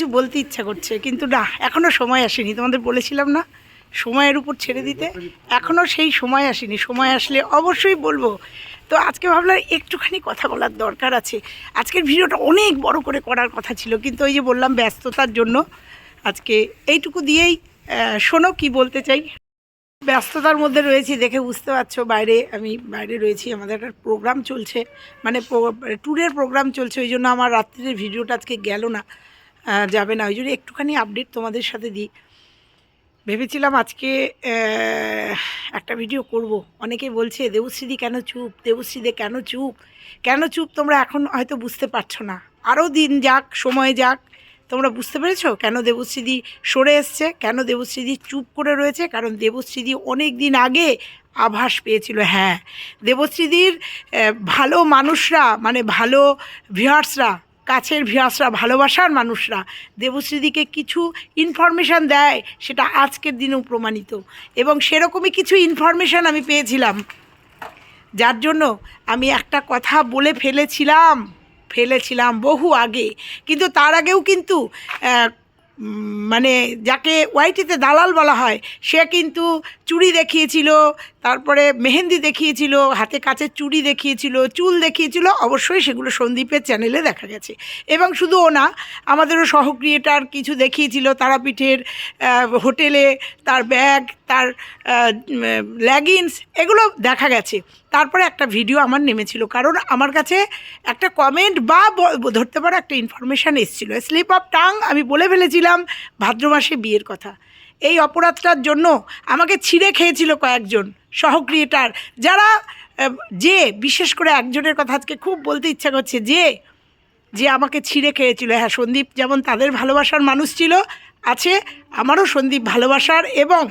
কিছু বলতে ইচ্ছা করছে, কিন্তু না এখনও সময় আসেনি। তোমাদের বলেছিলাম না, সময়ের উপর ছেড়ে দিতে। এখনও সেই সময় আসেনি, সময় আসলে অবশ্যই বলব। তো আজকে ভাবলাম একটুখানি কথা বলার দরকার আছে। আজকের ভিডিওটা অনেক বড় করে করার কথা ছিল, কিন্তু ওই যে বললাম ব্যস্ততার জন্য, আজকে এইটুকু দিয়েই শোনো কি বলতে চাই। ব্যস্ততার মধ্যে রয়েছি দেখে বুঝতে পারছ, বাইরে আমি বাইরে রয়েছি, আমাদের একটা প্রোগ্রাম চলছে মানে ট্যুরের প্রোগ্রাম চলছে, ওই জন্য আমার রাত্রির ভিডিওটা আজকে গেল না। যাবে না। ওই জন্য একটুখানি আপডেট তোমাদের সাথে দিই। ভেবেছিলাম আজকে একটা ভিডিও করব। অনেকে বলছে, দেবশ্রীদি কেন চুপ? দেবশ্রীদে কেন চুপ? কেন চুপ? তোমরা এখন হয়তো বুঝতে পারছ না। আরও দিন যাক, সময় যাক। তোমরা বুঝতে পেরেছ কেন দেবশ্রীদি সরে এসছে? কেন দেবশ্রীদি চুপ করে রয়েছে? কারণ দেবশ্রীদি অনেক দিন আগে আভাস পেয়েছিল। হ্যাঁ দেবশ্রীদির ভালো মানুষরা মানে ভালো ভিউয়ার্সরা কাছের ভিউয়ার্সরা ভালোবাসার মানুষরা দেবশ্রীদিকে কিছু ইনফরমেশান দেয়, সেটা আজকের দিনেও প্রমাণিত। এবং সেরকমই কিছু ইনফরমেশান আমি পেয়েছিলাম। যার জন্য আমি একটা কথা বলে ফেলেছিলাম ফেলেছিলাম বহু আগে। কিন্তু তার আগেও কিন্তু মানে যাকে ওয়াইটিতে দালাল বলা হয়, সে কিন্তু চুড়ি দেখিয়েছিল, তারপরে মেহেন্দি দেখিয়েছিল, হাতে কাচের চুড়ি দেখিয়েছিল, চুল দেখিয়েছিল, অবশ্যই সেগুলো সন্দীপের চ্যানেলে দেখা গেছে। এবং শুধু ও না, আমাদেরও সহ ক্রিয়েটার কিছু দেখিয়েছিল, তারাপীঠের হোটেলে তার ব্যাগ তার ল্যাগিংস এগুলো দেখা গেছে। তারপরে একটা ভিডিও আমার নেমেছিল, কারণ আমার কাছে একটা কমেন্ট ব- ধরতে পারো একটা ইনফরমেশান এসেছিল। স্লিপ অফ টাং আমি বলে ফেলেছিলাম ভাদ্র মাসে বিয়ের কথা। এই অপরাধটার জন্য আমাকে ছিঁড়ে খেয়েছিল কয়েকজন সহ ক্রিয়েটার যারা যে, বিশেষ করে একজনের কথা আজকে খুব বলতে ইচ্ছা করছে, যে যে আমাকে ছিঁড়ে খেয়েছিল। হ্যাঁ সন্দীপ যেমন তাদের ভালোবাসার মানুষ ছিল, আছে, আমারও সন্দীপ ভালোবাসার এবং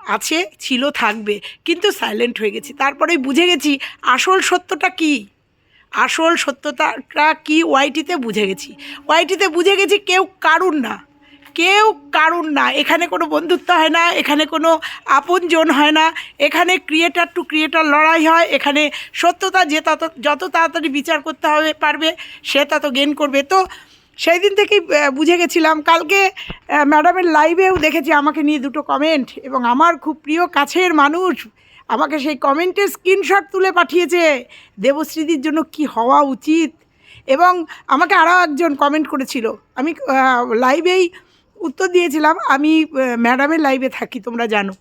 আছে, ছিল, থাকবে, কিন্তু সাইলেন্ট হয়ে গেছি। তারপরেই বুঝে গেছি আসল সত্যটা কি। আসল সত্যতাটা কি ওয়াইটিতে বুঝে গেছি। ওয়াইটিতে বুঝে গেছি কেউ কারুর না। কেউ কারুর না। এখানে কোনো বন্ধুত্ব হয় না, এখানে কোনো আপনজন হয় না। এখানে ক্রিয়েটার টু ক্রিয়েটার লড়াই হয়, এখানে সত্যতা যে তত, যত তাড়াতাড়ি বিচার করতে হবে, পারবে, সে তত গেন করবে। তো সেই দিন থেকেই বুঝে গেছিলাম, কালকে ম্যাডামের লাইভেও দেখেছি, আমাকে নিয়ে দুটো কমেন্ট এবং আমার খুব প্রিয় কাছের মানুষ আমাকে সেই কমেন্টের স্ক্রিনশট তুলে পাঠিয়েছে, দেবশ্রীদির জন্য কি হওয়া উচিত? এবং আমাকে আরও একজন কমেন্ট করেছিল। আমি লাইভেই উত্তর দিয়েছিলাম, আমি ম্যাডামের লাইভে থাকি, তোমরা জানো।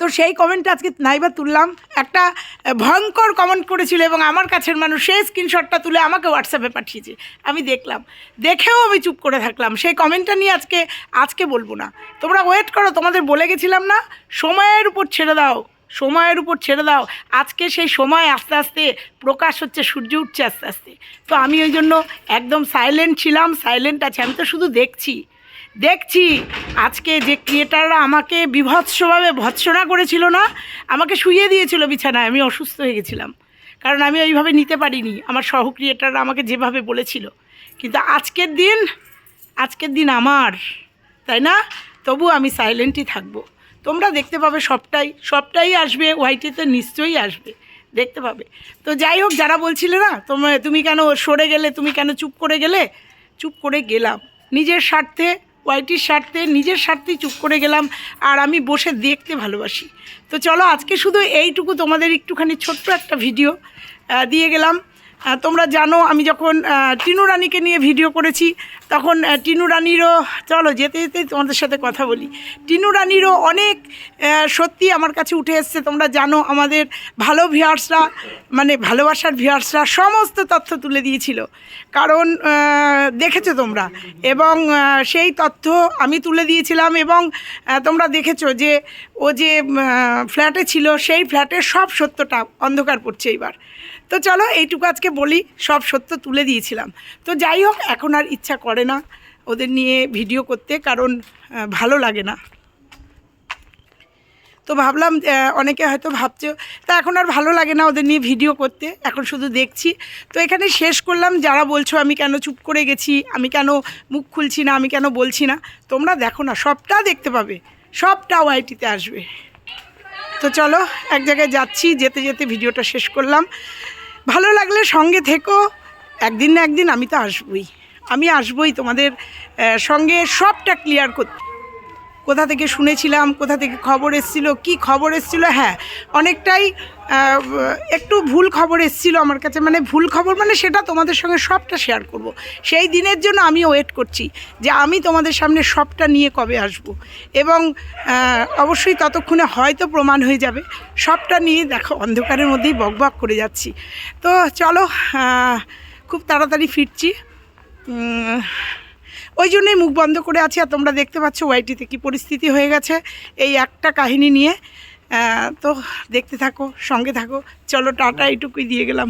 তো সেই কমেন্টটা আজকে নাইবা তুললাম। একটা ভয়ঙ্কর কমেন্ট করেছিল এবং আমার কাছের মানুষ সেই স্ক্রিনশটটা তুলে আমাকে হোয়াটসঅ্যাপে পাঠিয়েছে। আমি দেখলাম। দেখেও আমি চুপ করে থাকলাম। সেই কমেন্টটা নিয়ে আজকে আজকে বলব না। তোমরা ওয়েট করো, তোমাদের বলে গেছিলাম না, সময়ের উপর ছেড়ে দাও, সময়ের উপর ছেড়ে দাও। আজকে সেই সময় আস্তে আস্তে প্রকাশ হচ্ছে, সূর্য উঠছে আস্তে আস্তে। তো আমি ওই জন্য একদম সাইলেন্ট ছিলাম সাইলেন্ট আছে। আমি তো শুধু দেখছি। দেখছি, আজকে যে ক্রিয়েটাররা আমাকে বিভৎসভাবে ভৎসনা করেছিল না, আমাকে শুইয়ে দিয়েছিল বিছানায়, আমি অসুস্থ হয়ে গেছিলাম। কারণ আমি ওইভাবে নিতে পারিনি, আমার সহ ক্রিয়েটাররা আমাকে যেভাবে বলেছিল। কিন্তু আজকের দিন আজকের দিন আমার, তাই না? তবু আমি সাইলেন্টই থাকব। তোমরা দেখতে পাবে সবটাই সবটাই আসবে ওয়াইটিতে নিশ্চয়ই আসবে, দেখতে পাবে। তো যাই হোক, যারা বলছিলে না তোমার তুমি কেন সরে গেলে, তুমি কেন চুপ করে গেলে? চুপ করে গেলাম। নিজের স্বার্থে ওয়াইটির স্বার্থে, নিজের স্বার্থেই চুপ করে গেলাম আর আমি বসে দেখতে ভালোবাসি। তো চলো আজকে শুধু এইটুকু তোমাদের একটুখানি ছোট্ট একটা ভিডিও দিয়ে গেলাম। তোমরা জানো, আমি যখন টিনু রানীকে নিয়ে ভিডিও করেছি, তখন টিনু রানীরও, চলো যেতে যেতে তোমাদের সাথে কথা বলি। টিনু রানীরও অনেক সত্যি আমার কাছে উঠে এসছে, তোমরা জানো, আমাদের ভালো ভিউয়ার্সরা মানে ভালোবাসার ভিউয়ার্সরা সমস্ত তথ্য তুলে দিয়েছিল। কারণ দেখেছ তোমরা, এবং সেই তথ্য আমি তুলে দিয়েছিলাম, এবং তোমরা দেখেছ যে, ও যে ফ্ল্যাটে ছিল, সেই ফ্ল্যাটের সব সত্যটা অন্ধকার পড়ছে এইবার তো চলো এইটুকু আজকে বলি, সব সত্য তুলে দিয়েছিলাম। তো যাই হোক, এখন আর ইচ্ছা করে না ওদের নিয়ে ভিডিও করতে, কারণ ভালো লাগে না। তো ভাবলাম অনেকে হয়তো ভাবছে, তা এখন আর ভালো লাগে না ওদের নিয়ে ভিডিও করতে, এখন শুধু দেখছি। তো এখানে শেষ করলাম, যারা বলছো আমি কেন চুপ করে গেছি, আমি কেন মুখ খুলছি না, আমি কেন বলছি না, তোমরা দেখো না, সবটা দেখতে পাবে, সবটা ওয়াইটিতে আসবে। তো চলো, এক জায়গায় যাচ্ছি, যেতে যেতে ভিডিওটা শেষ করলাম। ভালো লাগলে সঙ্গে থেকো। একদিন না একদিন আমি তো আসবই। আমি আসবই তোমাদের সঙ্গে সবটা ক্লিয়ার করতে। কোথা থেকে শুনেছিলাম, কোথা থেকে খবর এসেছিল, কি খবর এসেছিল হ্যাঁ অনেকটাই একটু ভুল খবর এসেছিল আমার কাছে মানে ভুল খবর মানে সেটা তোমাদের সঙ্গে সবটা শেয়ার করব। সেই দিনের জন্য আমি ওয়েট করছি যে আমি তোমাদের সামনে সবটা নিয়ে কবে আসব। এবং অবশ্যই ততক্ষণে হয়তো প্রমাণ হয়ে যাবে। সবটা নিয়ে দেখো, অন্ধকারের মধ্যেই বকবক করে যাচ্ছি। তো চলো খুব তাড়াতাড়ি ফিরছি। ওই জন্যই মুখ বন্ধ করে আছি, আর তোমরা দেখতে পাচ্ছ ওয়াইটিতে কী পরিস্থিতি হয়ে গেছে এই একটা কাহিনী নিয়ে। তো দেখতে থাকো, সঙ্গে থাকো। চলো টাটা, এইটুকুই দিয়ে গেলাম।